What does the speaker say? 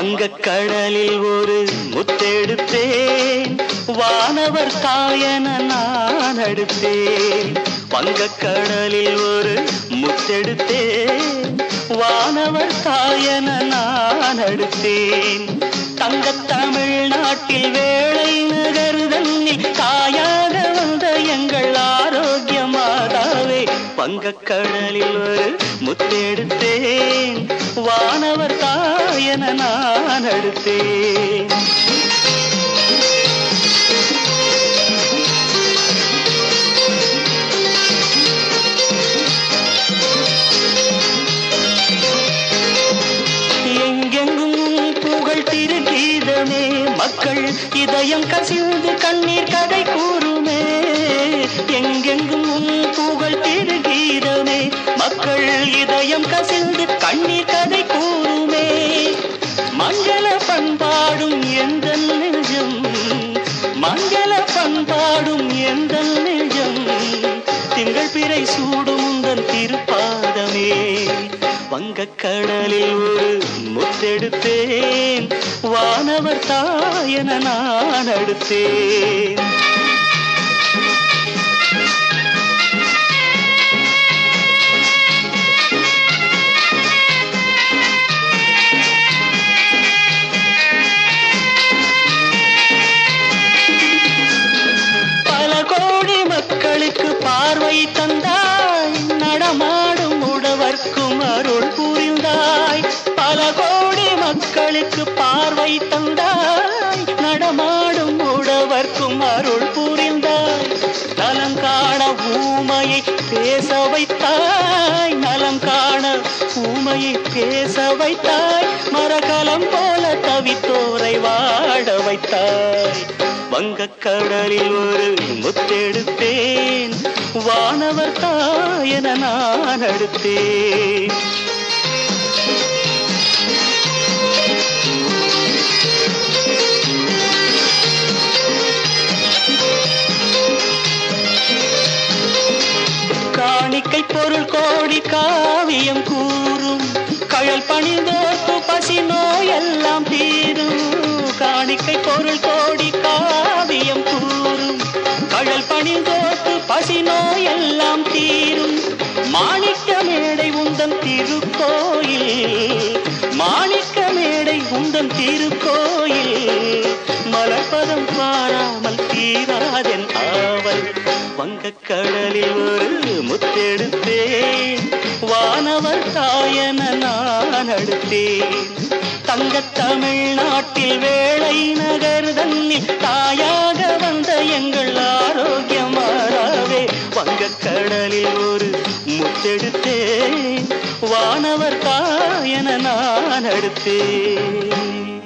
வங்கக்கடலில் ஒரு முத்தெடுத்தேன். வானவர் தாயன நான் அடுத்தேன் வங்கக்கடலில் ஒரு முத்தெடுத்தேன். வானவர் தாயன நான் அடுத்தேன் தங்க தமிழ்நாட்டில் வேளை வங்கக்கடலில் ஒரு முத்தெடுத்தேன். வானவர் தாயன நான் அடுத்தேன். மக்கள் இதயம் கசிந்து கண்ணீர் பண்பாடும் நெஞ்சம். திங்கள் பிறை சூடும் உந்தன் திருப்பாதமே. வங்கக்கடலில் ஒரு முத்தெடுத்தேன். வானவர் தாயன நான் அடுத்தேன். தந்தாய். நடமாடும் உடவர்க்கும் அருள் புரிந்தாய். பல கோடி மக்களுக்கு பார்வை தந்தாய். நடமாடும் உடவர்க்கும் அருள் புரிந்தாய். நலம் காண ஊமையை பேச வைத்தாய். நலம் காண ஊமையை பேச வைத்தாய். மரகலம் போல தவித்தோரை வாழ வைத்தாய். வங்கக்கடலில் ஒரு முத்தெடுத்தேன். வானவர் தாயன நான் அடுத்தேன். காணிக்கை பொருள் கோடி காவியம் கூறும். கழல் பணிந்தோர்க்கு பசி நோயெல்லாம் தீரும். காணிக்கை பொருள் கோடி திருக்கோயில் மலர்பதம் பாராமல் தீராதன் ஆவல். வங்கக்கடலில் ஒரு முத்தெடுத்தேன். வானவர் தாயன நான் அடுத்தேன். தங்க தமிழ்நாட்டில் வேளை நகர் தன்னில் தாயாக வந்த எங்கள் வானவர் தாயன நான் அடுத்தேன்.